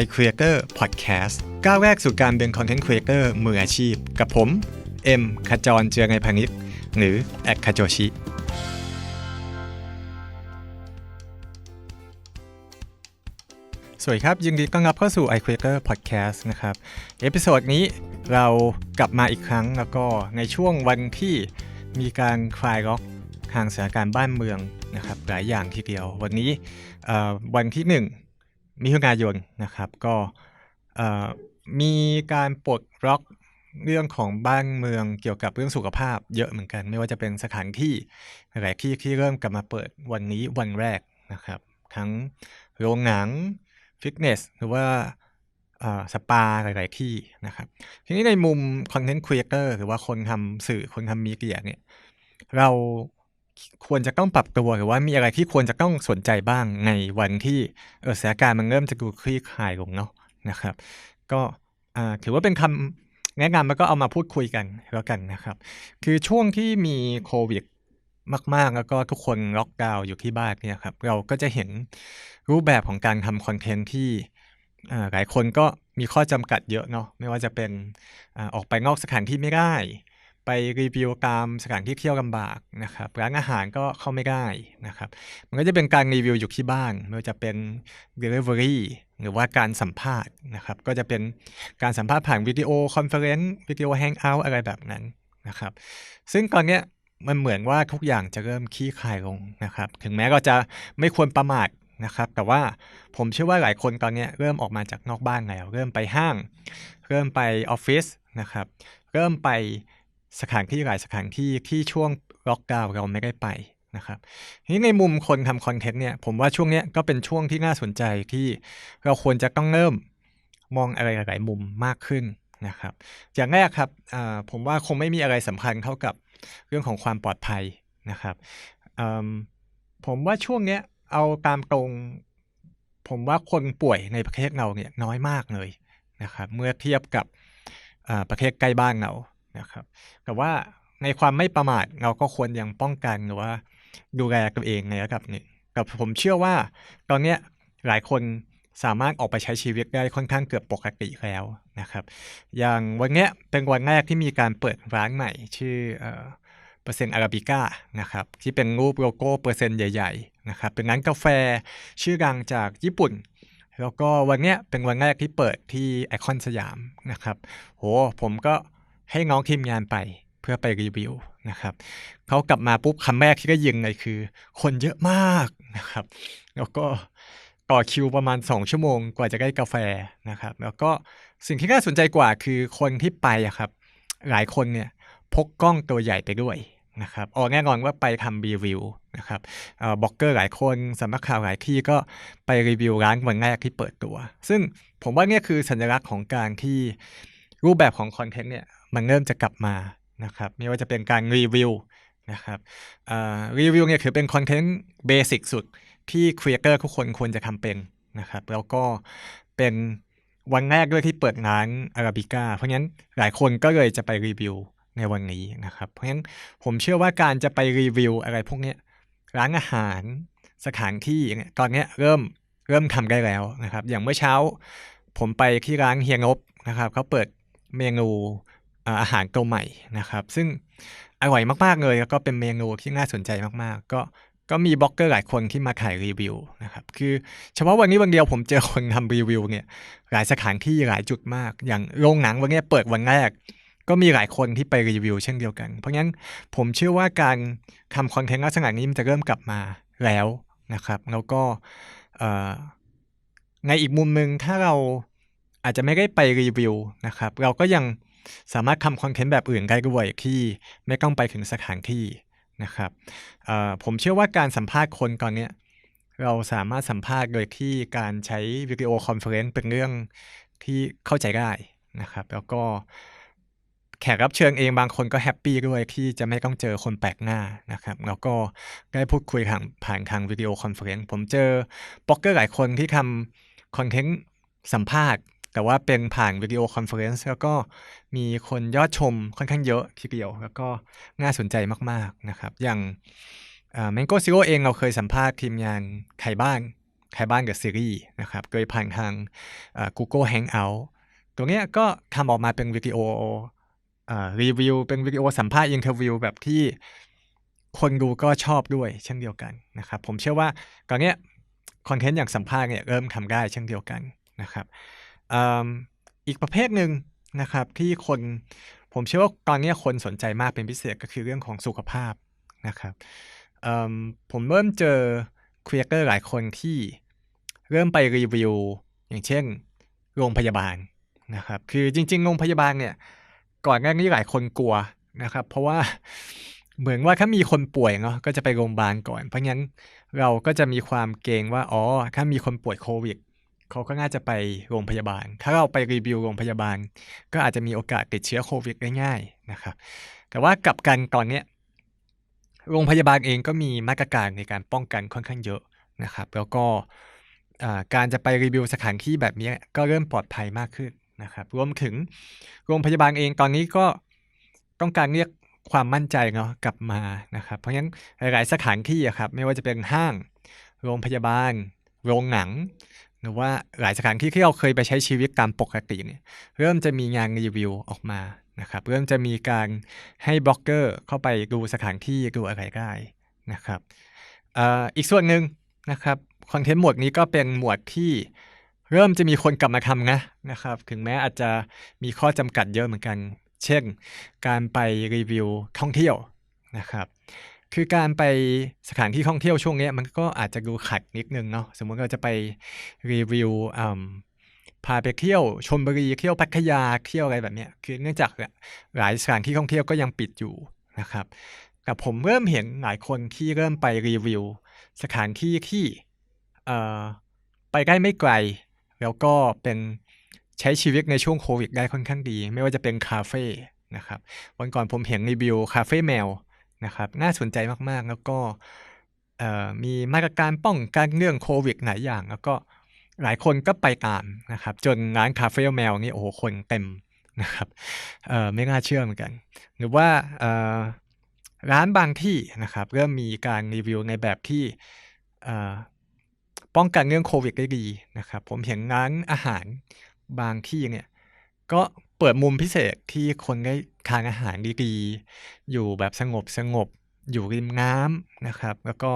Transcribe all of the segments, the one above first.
iCreator Podcast ก้าวแรกสู่การเป็น Content Creator มืออาชีพ กับผม เอ็มขจรเจือไงพานิชหรือแอดคาโจชิ สวัสดีครับ ยินดีต้อนรับเข้าสู่ iCreator Podcast นะครับ เอพิโซดนี้เรากลับมาอีกครั้งแล้วก็ในช่วงวันที่มีการคลายล็อกทางสถานการณ์บ้านเมืองนะครับหลายอย่างทีเดียว วันนี้วันที่ 1 มิถุนายนนะครับก็มีการปลดล็อกเรื่องของบ้านเมืองเกี่ยวกับเรื่องสุขภาพเยอะเหมือนกัน ไม่ว่าจะเป็นสถานที่หลายที่ที่เริ่มกลับมาเปิดวันนี้วันแรกนะครับ ทั้งโรงหนังฟิตเนสหรือว่าอ่าสปาหลาย ๆ ที่นะครับ ทีนี้ในมุมคอนเทนต์ครีเอเตอร์หรือว่าคนทำสื่อคนทำมีเดียเนี่ยเรา ควรจะต้องปรับตัวหรือว่ามีอะไรที่ควรจะต้องสนใจบ้างในวันที่เออสถานการณ์มันเริ่มจะดูคลี่คลายลงเนาะนะครับ ก็ถือว่าเป็นคำแนะนำแล้วก็เอามาพูดคุยกันแล้วกันนะครับ คือช่วงที่มีโควิดมาก ๆ แล้วก็ทุกคนล็อกดาวน์อยู่ที่บ้านเนี่ยครับ เราก็จะเห็นรูปแบบของการทำคอนเทนต์ที่หลายคนก็มีข้อจำกัดเยอะเนาะไม่ว่าจะเป็นอออกไปนอกสถานที่ไม่ได้ ไปรีวิวตามสถานที่เที่ยวลำบากนะครับร้านอาหารก็เข้าไม่ได้นะครับมันก็จะเป็นการรีวิวอยู่ที่บ้านไม่ว่าจะเป็น Delivery หรือว่าการสัมภาษณ์นะครับก็จะเป็นการสัมภาษณ์ผ่านวิดีโอคอนเฟอเรนซ์วิดีโอแฮงเอาท์อะไรแบบนั้นนะครับซึ่งตอนเนี้ยมันเหมือนว่าทุกอย่างจะเริ่มคลี่คลายลงนะครับถึงแม้เราจะไม่ควรประมาทนะครับแต่ว่าผมเชื่อว่าหลายคนตอนนี้เริ่มออกมาจากนอกบ้านแล้ว เริ่มไปห้าง เริ่มไปออฟฟิศนะครับ เริ่มไป สถานที่หลายสถานที่ที่ช่วงล็อกดาวน์เราไม่ได้ไปนะครับทีนี้ในมุมคนทำคอนเทนต์เนี่ยผมว่าช่วงเนี้ยก็เป็นช่วงที่น่าสนใจที่เราควรจะต้องเริ่มมองอะไรหลาย ๆ มุมมากขึ้นนะครับอย่างแรกครับผมว่าคงไม่มีอะไรสำคัญเท่ากับเรื่องของความปลอดภัยนะครับผมว่าช่วงเนี้ยเอาตามตรง ผมว่าคนป่วยในประเทศเราเนี่ยน้อยมากเลยนะครับเมื่อเทียบกับประเทศใกล้บ้านเรา นะครับ แต่ว่าในความไม่ประมาทเราก็ควรยังป้องกันหรือว่า ดูแลตัวเองในระดับหนึ่งแต่ผมเชื่อว่า ตอนเนี้ยหลายคนสามารถออกไปใช้ชีวิตได้ค่อนข้างเกือบปกติแล้วนะครับ อย่างวันเนี้ยเป็นวันแรกที่มีการเปิดร้านใหม่ชื่อเอ่อเปอร์เซ็นต์อาราบิก้านะครับที่เป็นรูปโลโก้เปอร์เซ็นต์ใหญ่ๆนะครับเป็นร้านกาแฟชื่อดังจากญี่ปุ่น แล้วก็วันเนี้ยเป็นวันแรกที่เปิดที่ไอคอนสยามนะครับ โหผมก็ ให้น้องทีมงานไปเพื่อไปรีวิวนะครับเขากลับมาปุ๊บคำแรกที่ก็ยิงเลยคือ คนเยอะมากนะครับ แล้วก็ต่อคิวประมาณ 2 ชั่วโมงกว่าจะได้กาแฟนะครับ แล้วก็สิ่งที่น่าสนใจกว่าคือคนที่ไปอะครับ หลายคนเนี่ยพกกล้องตัวใหญ่ไปด้วยนะครับอ๋อแน่นอนว่าไปทำรีวิวนะครับบล็อกเกอร์หลายคนสำนักข่าวหลายที่ก็ไปรีวิวร้านวันแรกที่เปิดตัว ซึ่งผมว่าเนี่ยคือสัญลักษณ์ของการที่รูปแบบของคอนเทนต์เนี่ย มันเริ่มจะกลับมานะครับไม่ว่าจะเป็นการรีวิวนะครับรีวิวเนี่ยถือเป็นคอนเทนต์เบสิกสุดที่ครีเอเตอร์ทุกคนควรจะทำเป็นนะครับแล้วก็เป็นวันแรกด้วยที่เปิดร้านอาราบิก้าเพราะงั้นหลายคนก็เลยจะไปรีวิวในวันนี้นะครับ เพราะงั้นผมเชื่อว่าการจะไปรีวิวอะไรพวกนี้ร้านอาหารสถานที่ตอนนี้เริ่มเริ่มทำได้แล้วนะครับ อย่างเมื่อเช้า ผมไปที่ร้านเฮียงบนะครับเขาเปิดเมนู อาหารตัวใหม่นะครับ ซึ่งอร่อยมากๆเลย แล้วก็เป็นเมนูที่น่าสนใจมากๆ ก็ก็มีบล็อกเกอร์หลายคนที่มาขายรีวิวนะครับ คือเฉพาะวันนี้วันเดียวผมเจอคนทำรีวิวเนี่ยหลายสถานที่หลายจุดมาก อย่างโรงหนังวันนี้เปิดวันแรก ก็มีหลายคนที่ไปรีวิวเช่นเดียวกัน เพราะงั้นผมเชื่อว่าการทำคอนเทนต์ลักษณะนี้มันจะเริ่มกลับมาแล้วนะครับ แล้วก็ในอีกมุมหนึ่งถ้าเราอาจจะไม่ได้ไปรีวิวนะครับ เราก็ยัง สามารถทำคอนเทนต์แบบอื่นได้ด้วยที่ไม่ต้องไปถึงสถานที่นะครับผมเชื่อว่าการสัมภาษณ์คนตอนเนี้ยเราสามารถสัมภาษณ์โดยที่การใช้วิดีโอคอนเฟอเรนซ์เป็นเรื่องที่เข้าใจได้นะครับ แล้วก็แขกรับเชิญเองบางคนก็แฮปปี้ด้วยที่จะไม่ต้องเจอคนแปลกหน้านะครับ แล้วก็ได้พูดคุยทางผ่านทางวิดีโอคอนเฟอเรนซ์ผมเจอบล็อกเกอร์หลายคนที่ทำคอนเทนต์สัมภาษณ์ แต่ว่าเป็นผ่านวิดีโอคอนเฟอเรนซ์แล้วก็มีคนยอดชมค่อนข้างเยอะทีเดียว แล้วก็น่าสนใจมากๆนะครับ อย่างแมงโก้ซิโร่เองเราเคยสัมภาษณ์ทีมงานไข่บ้านไทยบ้านกับซีรีส์นะครับโดยผ่านทาง Google Hangout ตัวเนี้ยก็ทำออกมาเป็นวิดีโอรีวิวเป็นวิดีโอสัมภาษณ์อินเทอร์วิวแบบที่คนดูก็ชอบด้วยเช่นเดียวกันนะครับผมเชื่อว่าตอนเนี้ยคอนเทนต์อย่างสัมภาษณ์เนี่ยเริ่มทำได้เช่นเดียวกันนะครับ อีกประเภทหนึ่งนะครับที่คนผมเชื่อว่าตอนนี้คนสนใจมากเป็นพิเศษก็คือเรื่องของสุขภาพนะครับผมเริ่มเจอครีเอเตอร์หลายคนที่เริ่มไปรีวิว อย่างเช่น โรงพยาบาลนะครับคือจริง ๆ โรงพยาบาลเนี่ยก่อนหน้านี้หลายคนกลัวนะครับ เพราะว่าเหมือนว่าถ้ามีคนป่วยเนาะก็จะไปโรงพยาบาลก่อน เพราะงั้นเราก็จะมีความเกรงว่าอ๋อถ้ามีคนป่วยโควิด เขาก็น่าจะไปโรงพยาบาล ถ้าเราไปรีวิวโรงพยาบาล ก็อาจจะมีโอกาสติดเชื้อโควิดได้ง่ายนะครับ แต่ว่ากลับกันตอนนี้โรงพยาบาลเองก็มีมาตรการในการป้องกันค่อนข้างเยอะนะครับ แล้วก็การจะไปรีวิวสถานที่แบบนี้ก็เริ่มปลอดภัยมากขึ้นนะครับ รวมถึงโรงพยาบาลเองตอนนี้ก็ต้องการเรียกความมั่นใจเนาะกลับมานะครับ เพราะฉะนั้นหลาย ๆ สถานที่อะครับไม่ว่าจะเป็นห้าง โรงพยาบาล โรงหนัง หรือว่าหลายสถานที่ที่เราเคยไปใช้ชีวิตตามปกติเนี่ยเริ่มจะมีงานรีวิวออกมานะครับเริ่มจะมีการให้บล็อกเกอร์เข้าไปดูสถานที่ดูอะไรได้นะครับอีกส่วนหนึ่งนะครับคอนเทนต์หมวดนี้ก็เป็นหมวดที่เริ่มจะมีคนกลับมาทำนะนะครับ ถึงแม้อาจจะมีข้อจำกัดเยอะเหมือนกัน เช่น การไปรีวิวท่องเที่ยวนะครับ คือการไปสถานที่ท่องเที่ยวช่วงนี้มันก็อาจจะดูขัดนิดนึงเนาะสมมติเราจะไปรีวิวพาไปเที่ยวชมบุรีเที่ยวพัทยาเที่ยวอะไรแบบนี้คือเนื่องจากหลายสถานที่ท่องเที่ยวก็ยังปิดอยู่นะครับแต่ผมเริ่มเห็นหลายคนที่เริ่มไปรีวิว สถานที่ที่ไปได้ไม่ไกล แล้วก็เป็นใช้ชีวิตในช่วงโควิดได้ค่อนข้างดี ไม่ว่าจะเป็นคาเฟ่นะครับวันก่อนผมเห็นรีวิวคาเฟ่แมว นะครับน่าสนใจมากๆ แล้วก็มีมาตรการป้องกันเรื่องโควิดหลายอย่าง แล้วก็หลายคนก็ไปตามนะครับ จนร้านคาเฟ่แมวนี่โอ้โหคนเต็มนะครับไม่น่าเชื่อเหมือนกัน หรือว่าร้านบางที่นะครับเริ่มมีการรีวิวในแบบที่ป้องกันเรื่องโควิดได้ดีนะครับ ผมเห็นร้านอาหารบางที่เนี่ยก็ เปิดมุมพิเศษที่คนได้ทานอาหารดีๆ อยู่แบบสงบสงบอยู่ริมน้ำนะครับ แล้วก็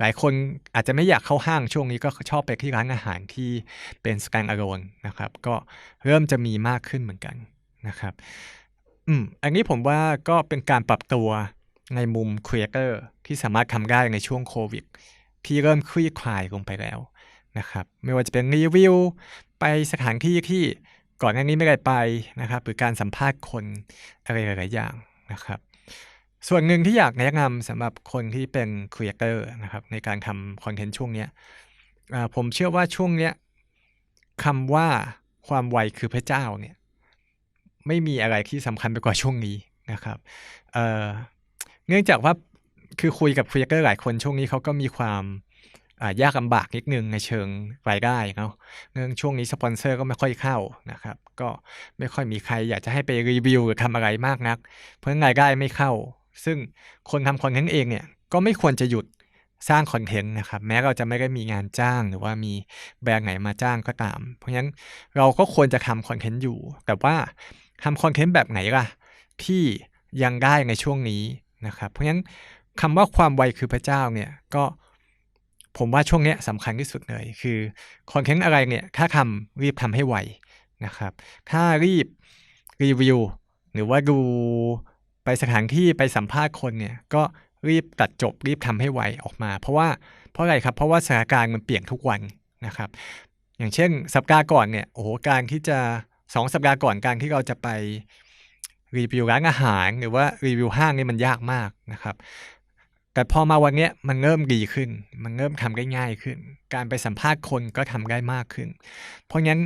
หลายคนอาจจะไม่อยากเข้าห้างช่วงนี้ก็ชอบไปที่ร้านอาหารที่เป็นสแกนอารนนะครับ ก็เริ่มจะมีมากขึ้นเหมือนกันนะครับ อืม อันนี้ผมว่าก็เป็นการปรับตัวในมุมครีเอเตอร์ที่สามารถทำได้ในช่วงโควิด ที่เริ่มคลี่คลายลงไปแล้วนะครับ ไม่ว่าจะเป็นรีวิว ไปสถานที่ที่ ก่อนหน้านี้ไม่ได้ไปนะครับ หรือการสัมภาษณ์คนอะไรหลาย ๆ อย่างนะครับ ส่วนหนึ่งที่อยากแนะนำสำหรับคนที่เป็นครีเอเตอร์นะครับในการทำคอนเทนต์ช่วงนี้ผมเชื่อว่าช่วงนี้คำว่าความไวคือพระเจ้าเนี่ยไม่มีอะไรที่สำคัญไปกว่าช่วงนี้นะครับเเนื่องจากว่าคือคุยกับครีเอเตอร์หลายคนช่วงนี้เขาก็มีความ ยากลำบากนิดนึงในเชิงรายได้เนาะเนื่องช่วงนี้สปอนเซอร์ก็ไม่ค่อยเข้านะครับ ก็ไม่ค่อยมีใครอยากจะให้ไปรีวิวหรือทำอะไรมากนัก เพราะรายได้ไม่เข้า ซึ่งคนทำคอนเทนต์เองเนี่ยก็ไม่ควรจะหยุดสร้างคอนเทนต์นะครับ แม้เราจะไม่ได้มีงานจ้างหรือว่ามีแบรนด์ไหนมาจ้างก็ตาม เพราะฉะนั้นเราก็ควรจะทำคอนเทนต์อยู่ แต่ว่าทำคอนเทนต์แบบไหนล่ะ ที่ยังได้ในช่วงนี้นะครับ เพราะฉะนั้นคำว่าความไวคือพระเจ้าเนี่ยก็ ผมว่าช่วงนี้สำคัญที่สุดเลย คือคอนเทนต์อะไรเนี่ยถ้าทำรีบทำให้ไวนะครับ ถ้ารีบรีวิวหรือว่าดูไปสถานที่ไปสัมภาษณ์คนเนี่ยก็รีบตัดจบรีบทำให้ไวออกมา เพราะว่าเพราะอะไรครับ เพราะว่าสถานการณ์มันเปลี่ยนทุกวันนะครับ อย่างเช่น สัปดาห์ก่อนเนี่ยโอ้โหการที่จะสองสัปดาห์ก่อนการที่เราจะไปรีวิวร้านอาหาร หรือว่ารีวิวห้างนี่มันยากมากนะครับ แต่พอมาวันนี้มันเริ่มดีขึ้น มันเริ่มทำได้ง่ายขึ้น การไปสัมภาษณ์คนก็ทำได้มากขึ้น เพราะงั้น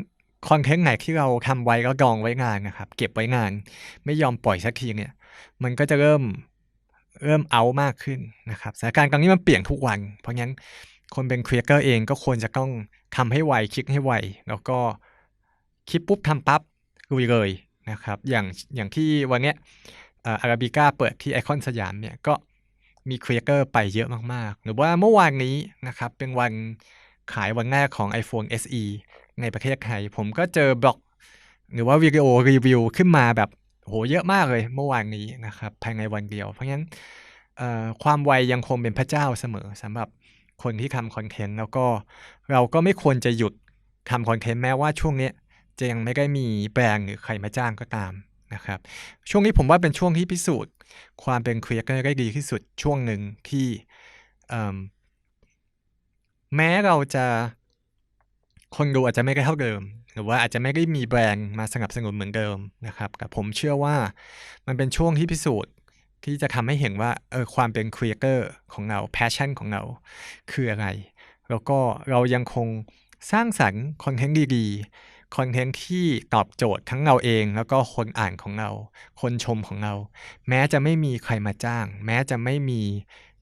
คอนเทนต์ไหนที่เราทำไว้ก็ดองไว้งานนะครับ เก็บไว้งาน ไม่ยอมปล่อยสักทีเนี่ย มันก็จะเริ่มเริ่มเอามากขึ้นนะครับสถานการณ์ตอนนี้มันเปลี่ยนทุกวัน เพราะงั้นคนเป็นครีเอเตอร์เองก็ควรจะต้องทำให้ไวคิดให้ไวแล้วก็คิดปุ๊บทำปั๊บลุยเลยนะครับ อย่างอย่างที่วันนี้อาราบิก้าเปิดที่ไอคอนสยามเนี่ยก็ มีครีเอเตอร์ไปเยอะมากๆ หรือว่าเมื่อวานนี้นะครับเป็นวันขายวันแรกของ iPhone SE ในประเทศไทย ผมก็เจอบล็อก หรือว่าวิดีโอรีวิวขึ้นมาแบบโหเยอะมากเลยเมื่อวานนี้นะครับภายในวันเดียว เพราะงั้นความไวยังคงเป็นพระเจ้าเสมอสำหรับคนที่ทำคอนเทนต์แล้วก็เราก็ไม่ควรจะหยุดทำคอนเทนต์แม้ว่าช่วงนี้จะยังไม่ได้มีแบรนด์หรือใครมาจ้างก็ตาม นะครับ ช่วงนี้ผมว่าเป็นช่วงที่พิสูจน์ ความเป็นครีเอเตอร์ได้ดีที่สุดช่วงหนึ่งที่แม้เราจะคนดูอาจจะไม่ได้เท่าเดิม หรือว่าอาจจะไม่ได้มีแบรนด์มาสนับสนุนเหมือนเดิมนะครับ แต่ผมเชื่อว่ามันเป็นช่วงที่พิสูจน์ที่จะทำให้เห็นว่าเออความเป็นครีเอเตอร์ของเราแพชชั่นของเราคืออะไร แล้วก็เรายังคงสร้างสรรค์คอนเทนต์ดีๆ คอนเทนต์ที่ตอบโจทย์ทั้งเราเอง แล้วก็คนอ่านของเรา คนชมของเรา แม้จะไม่มีใครมาจ้าง แม้จะไม่มี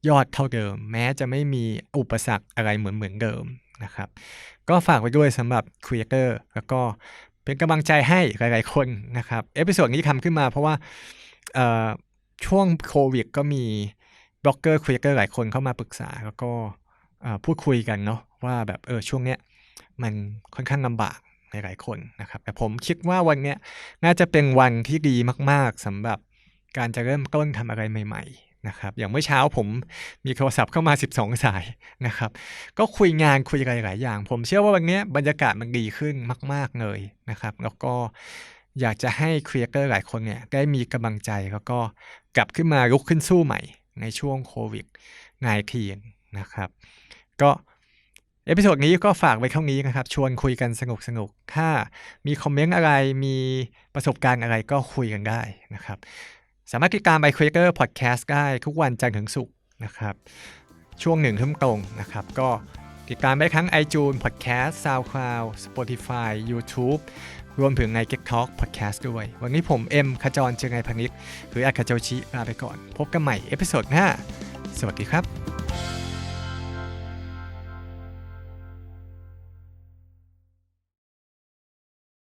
ยอดเท่าเดิม แม้จะไม่มีอุปสรรคอะไรเหมือนเหมือนเดิมนะครับ ก็ฝากไว้ด้วยสำหรับครีเอเตอร์แล้วก็เป็นกำลังใจให้หลายๆคนนะครับ เอพิโซดนี้ทำขึ้นมาเพราะว่าช่วงโควิดก็มีบล็อกเกอร์ครีเอเตอร์หลายคนเข้ามาปรึกษาแล้วก็พูดคุยกันเนาะว่าแบบเออช่วงเนี้ยมันค่อนข้างลำบาก หลายๆคนนะครับ แต่ผมคิดว่าวันนี้น่าจะเป็นวันที่ดีมาก ๆสำหรับการจะเริ่มต้นทำอะไรใหม่ ๆ นะครับ อย่างเมื่อเช้าผมมีโทรศัพท์เข้ามา 12 สายนะครับ ก็คุยงานคุยอะไรหลายอย่าง ผมเชื่อว่าวันนี้บรรยากาศมันดีขึ้นมาก ๆเลยนะครับ แล้วก็อยากจะให้ครีเอเตอร์หลายคนเนี่ยได้มีกำลังใจแล้วก็กลับขึ้นมาลุกขึ้นสู้ใหม่ในช่วงโควิด -19 นะครับ ก็ เอพิโซดนี้ก็ฝากไว้เท่านี้นะครับ ชวนคุยกันสนุกๆถ้ามีคอมเมนต์อะไรมีประสบการณ์อะไรก็คุยกันได้นะครับ สามารถติดตามไ c ค e เกอร์พอดแคสต์ได้ทุกวันจันทร์ถึงศุกร์นะครับ ช่วงหนึ่งทุ่มตรงนะครับ ก็ติดตามได้ทั้ง iTunes Podcast SoundCloud Spotify YouTube รวมถึงใน g e t Talk Podcast ด้วย วันนี้ผมเอ็มขจรเจงไงพนิษฐ์หรืออาคาโจชิลาไปก่อน พบกันใหม่เอพิโซดหน้า สวัสดีครับ